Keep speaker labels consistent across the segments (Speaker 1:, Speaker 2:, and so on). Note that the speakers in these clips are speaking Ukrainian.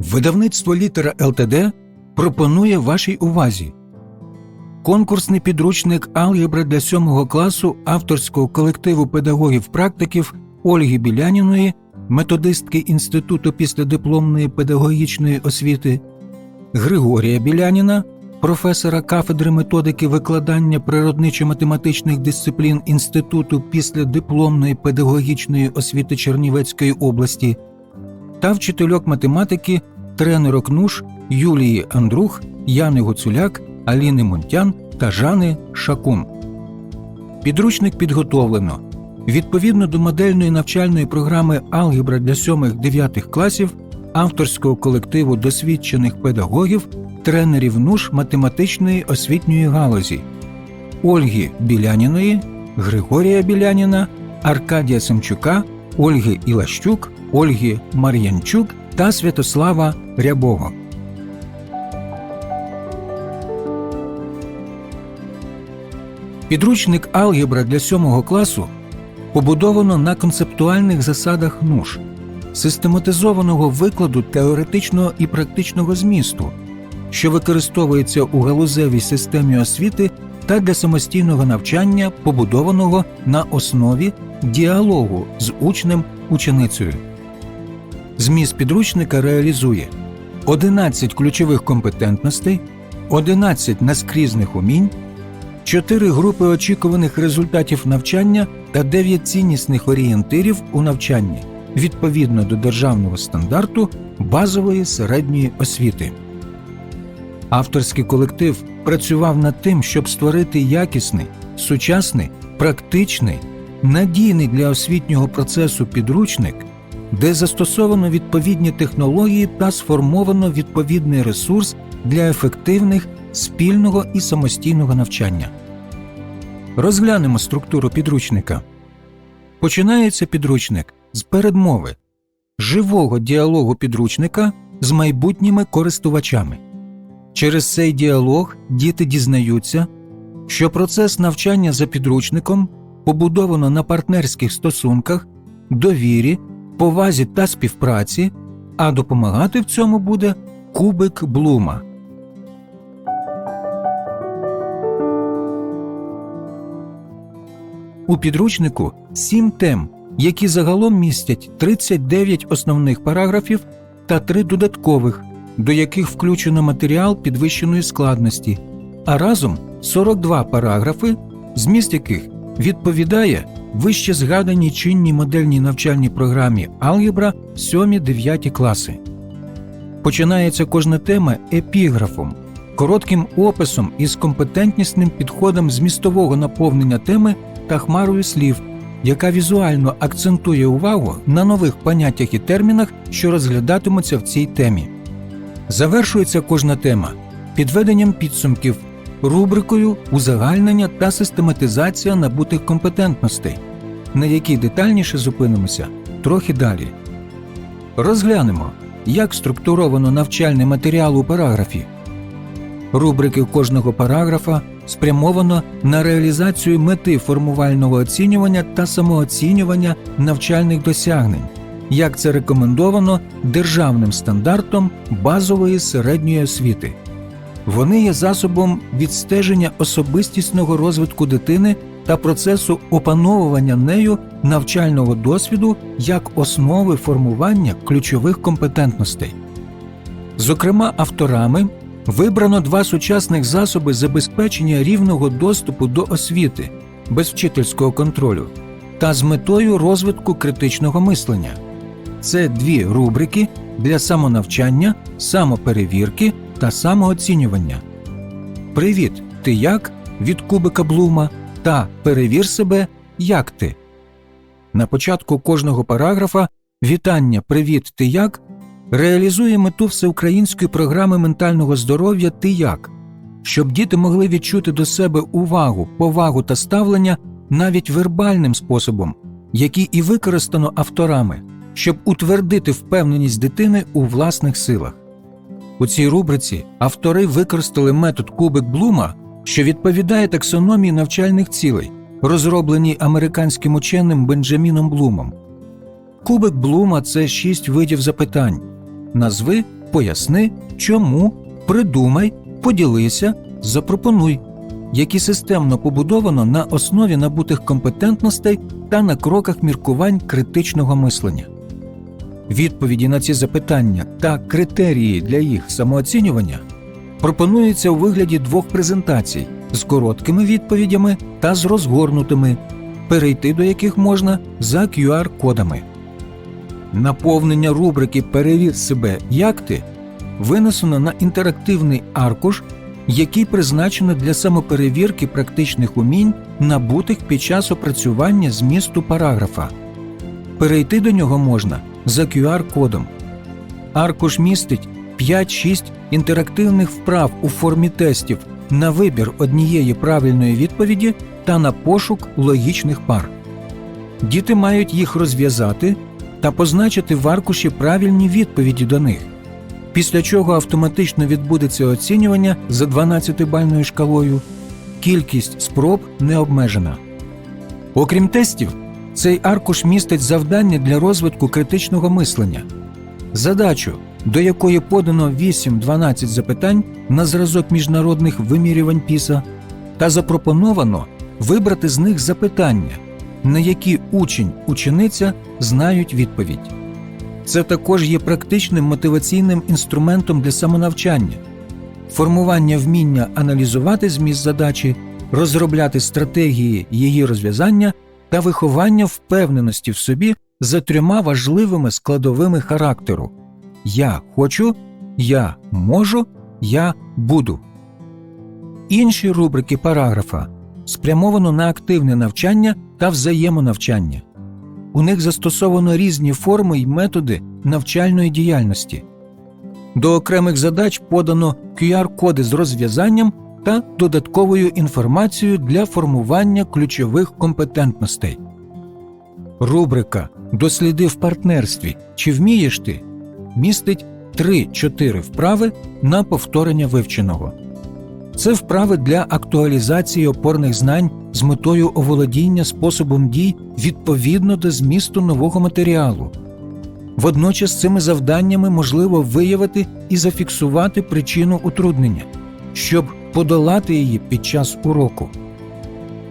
Speaker 1: Видавництво літера ЛТД пропонує вашій увазі. Конкурсний підручник алгебра для 7 класу авторського колективу педагогів-практиків Ольги Біляніної, методистки Інституту післядипломної педагогічної освіти, Григорія Біляніна, професора кафедри методики викладання природничо-математичних дисциплін Інституту післядипломної педагогічної освіти Чернівецької області та вчительок математики, тренерок НУШ Юлії Андрух, Яни Гуцуляк, Аліни Мунтян та Жани Шакун. Підручник підготовлено відповідно до модельної навчальної програми Алгебра для 7-9 класів авторського колективу досвідчених педагогів, тренерів НУШ математичної освітньої галузі Ольги Біляніної, Григорія Біляніна, Аркадія Семчука, Ольги Ілащук, Ольги Мар'янчук та Святослава Рябого. Підручник алгебра для 7 класу побудовано на концептуальних засадах НУШ, систематизованого викладу теоретичного і практичного змісту, що використовується у галузевій системі освіти та для самостійного навчання, побудованого на основі діалогу з учнем ученицею. Зміст підручника реалізує 11 ключових компетентностей, 11 наскрізних умінь, 4 групи очікуваних результатів навчання та 9 ціннісних орієнтирів у навчанні відповідно до державного стандарту базової середньої освіти. Авторський колектив працював над тим, щоб створити якісний, сучасний, практичний, надійний для освітнього процесу підручник, де застосовано відповідні технології та сформовано відповідний ресурс для ефективних спільного і самостійного навчання. Розглянемо структуру підручника. Починається підручник з передмови живого діалогу підручника з майбутніми користувачами. Через цей діалог діти дізнаються, що процес навчання за підручником побудовано на партнерських стосунках, довірі, повазі та співпраці, а допомагати в цьому буде кубик Блума. У підручнику сім тем, які загалом містять 39 основних параграфів та три додаткових, до яких включено матеріал підвищеної складності, а разом 42 параграфи, зміст яких відповідає вище згаданій чинній модельній навчальній програмі Алгебра 7-9 класи. Починається кожна тема епіграфом, коротким описом із компетентнісним підходом змістового наповнення теми та хмарою слів, яка візуально акцентує увагу на нових поняттях і термінах, що розглядатимуться в цій темі. Завершується кожна тема підведенням підсумків, рубрикою узагальнення та систематизація набутих компетентностей, на якій детальніше зупинимося трохи далі. Розглянемо, як структуровано навчальний матеріал у параграфі. Рубрики кожного параграфа спрямовано на реалізацію мети формувального оцінювання та самооцінювання навчальних досягнень, як це рекомендовано державним стандартом базової середньої освіти. Вони є засобом відстеження особистісного розвитку дитини та процесу опановування нею навчального досвіду як основи формування ключових компетентностей. Зокрема, авторами вибрано два сучасних засоби забезпечення рівного доступу до освіти без вчительського контролю та з метою розвитку критичного мислення. Це дві рубрики для самонавчання, самоперевірки та самооцінювання. Привіт, ти як від Кубика Блума та перевір себе, як ти. На початку кожного параграфа Вітання, привіт, ти як реалізує мету всеукраїнської програми ментального здоров'я Ти як, щоб діти могли відчути до себе увагу, повагу та ставлення навіть вербальним способом, який і використано авторами, щоб утвердити впевненість дитини у власних силах. У цій рубриці автори використали метод Кубик Блума, що відповідає таксономії навчальних цілей, розробленій американським ученим Бенджаміном Блумом. Кубик Блума це шість видів запитань. Назви, поясни, чому, придумай, поділися, запропонуй, які системно побудовано на основі набутих компетентностей та на кроках міркувань критичного мислення. Відповіді на ці запитання та критерії для їх самооцінювання пропонуються у вигляді двох презентацій з короткими відповідями та з розгорнутими, перейти до яких можна за QR-кодами. Наповнення рубрики Перевір себе як ти винесено на інтерактивний аркуш, який призначено для самоперевірки практичних умінь, набутих під час опрацювання змісту параграфа. Перейти до нього можна за QR-кодом. Аркуш містить 5-6 інтерактивних вправ у формі тестів на вибір однієї правильної відповіді та на пошук логічних пар. Діти мають їх розв'язати та позначити в аркуші правильні відповіді до них, після чого автоматично відбудеться оцінювання за 12-бальною шкалою. Кількість спроб не обмежена. Окрім тестів, цей аркуш містить завдання для розвитку критичного мислення, задачу, до якої подано 8-12 запитань на зразок міжнародних вимірювань ПІСА, та запропоновано вибрати з них запитання, на які учень учениця знають відповідь. Це також є практичним мотиваційним інструментом для самонавчання, формування вміння аналізувати зміст задачі, розробляти стратегії її розв'язання та виховання впевненості в собі за трьома важливими складовими характеру Я хочу, я можу, я буду. Інші рубрики параграфа спрямовано на активне навчання та взаємонавчання. У них застосовано різні форми й методи навчальної діяльності. До окремих задач подано QR-коди з розв'язанням та додатковою інформацією для формування ключових компетентностей. Рубрика Досліди в партнерстві Чи вмієш ти містить 3-4 вправи на повторення вивченого. Це вправи для актуалізації опорних знань з метою оволодіння способом дій відповідно до змісту нового матеріалу. Водночас цими завданнями можливо виявити і зафіксувати причину утруднення, щоб подолати її під час уроку.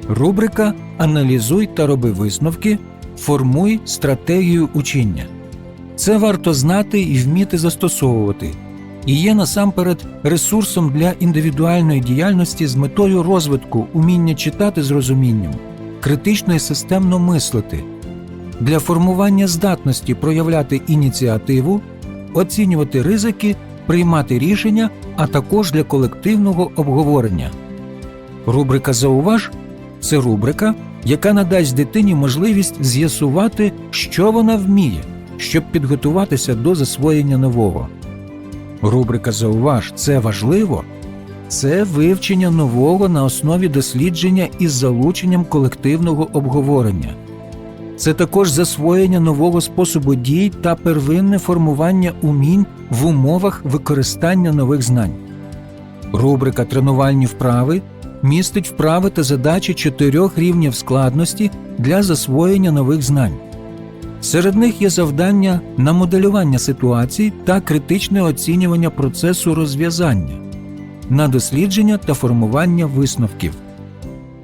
Speaker 1: Рубрика Аналізуй та роби висновки. Формуй стратегію учення. Це варто знати і вміти застосовувати, і є насамперед ресурсом для індивідуальної діяльності з метою розвитку уміння читати з розумінням, критично і системно мислити, для формування здатності проявляти ініціативу, оцінювати ризики, приймати рішення, а також для колективного обговорення. Рубрика Зауваж це рубрика, яка надасть дитині можливість з'ясувати, що вона вміє, щоб підготуватися до засвоєння нового. Рубрика Зауваж це важливо це вивчення нового на основі дослідження із залученням колективного обговорення. Це також засвоєння нового способу дій та первинне формування умінь в умовах використання нових знань. Рубрика Тренувальні вправи містить вправи та задачі чотирьох рівнів складності для засвоєння нових знань. Серед них є завдання на моделювання ситуацій та критичне оцінювання процесу розв'язання, на дослідження та формування висновків.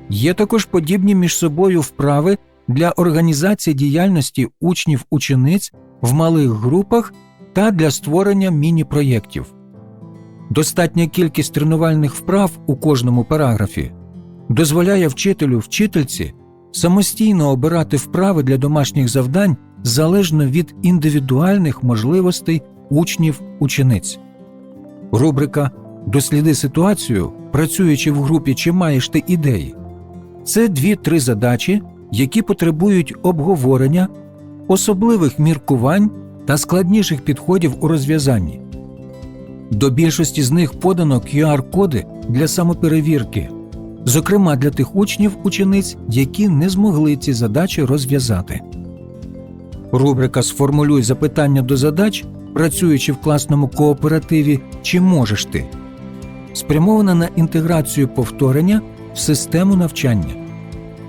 Speaker 1: Є також подібні між собою вправи для організації діяльності учнів учениць в малих групах та для створення міні-проєктів. Достатня кількість тренувальних вправ у кожному параграфі дозволяє вчителю вчительці самостійно обирати вправи для домашніх завдань залежно від індивідуальних можливостей учнів учениць. Рубрика Досліди ситуацію, працюючи в групі, чи маєш ти ідеї це дві-три задачі, які потребують обговорення, особливих міркувань та складніших підходів у розв'язанні. До більшості з них подано QR-коди для самоперевірки, зокрема для тих учнів учениць, які не змогли ці задачі розв'язати. Рубрика Сформулюй запитання до задач, працюючи в класному кооперативі Чи можеш ти спрямована на інтеграцію повторення в систему навчання.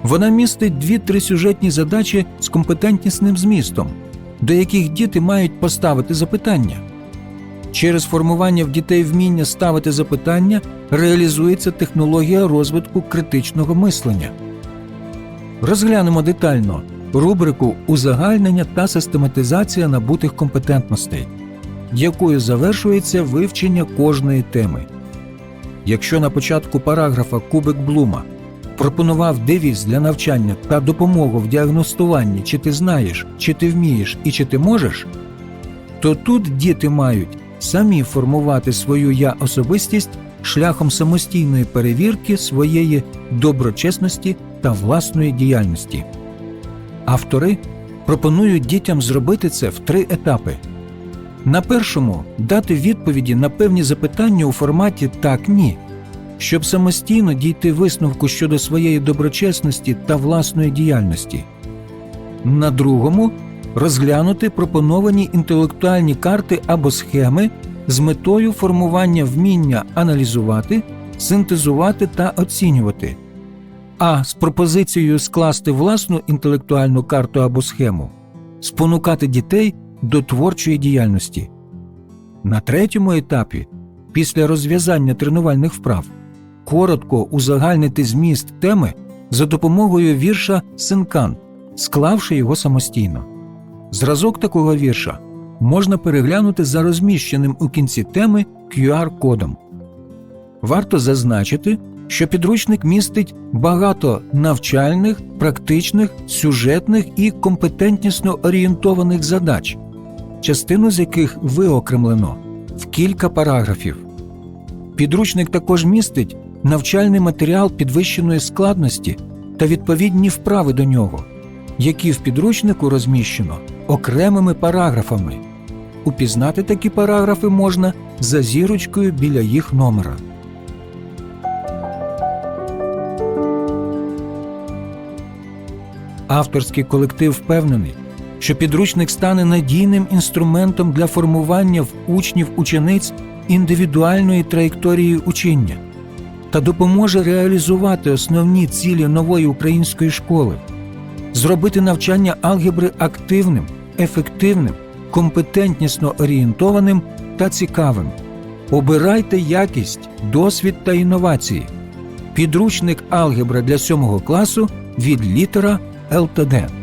Speaker 1: Вона містить дві-три сюжетні задачі з компетентнісним змістом, до яких діти мають поставити запитання. Через формування в дітей вміння ставити запитання реалізується технологія розвитку критичного мислення. Розглянемо детально рубрику Узагальнення та систематизація набутих компетентностей, якою завершується вивчення кожної теми. Якщо на початку параграфа Кубик Блума пропонував девіз для навчання та допомогу в діагностуванні, чи ти знаєш, чи ти вмієш і чи ти можеш, то тут діти мають самі формувати свою я особистість шляхом самостійної перевірки своєї доброчесності та власної діяльності. Автори пропонують дітям зробити це в три етапи. На першому дати відповіді на певні запитання у форматі так ні, щоб самостійно дійти висновку щодо своєї доброчесності та власної діяльності. На другому розглянути пропоновані інтелектуальні карти або схеми з метою формування вміння аналізувати, синтезувати та оцінювати, а з пропозицією скласти власну інтелектуальну карту або схему, спонукати дітей до творчої діяльності. На третьому етапі, після розв'язання тренувальних вправ, коротко узагальнити зміст теми за допомогою вірша Синкан, склавши його самостійно. Зразок такого вірша можна переглянути за розміщеним у кінці теми QR-кодом. Варто зазначити, що підручник містить багато навчальних, практичних, сюжетних і компетентнісно орієнтованих задач, частину з яких виокремлено в кілька параграфів. Підручник також містить навчальний матеріал підвищеної складності та відповідні вправи до нього, які в підручнику розміщено окремими параграфами. Упізнати такі параграфи можна за зірочкою біля їх номера. Авторський колектив впевнений, що підручник стане надійним інструментом для формування в учнів учениць індивідуальної траєкторії учення та допоможе реалізувати основні цілі нової української школи, зробити навчання алгебри активним, ефективним, компетентнісно орієнтованим та цікавим. Обирайте якість, досвід та інновації. Підручник алгебра для 7 класу від літера ЛТД.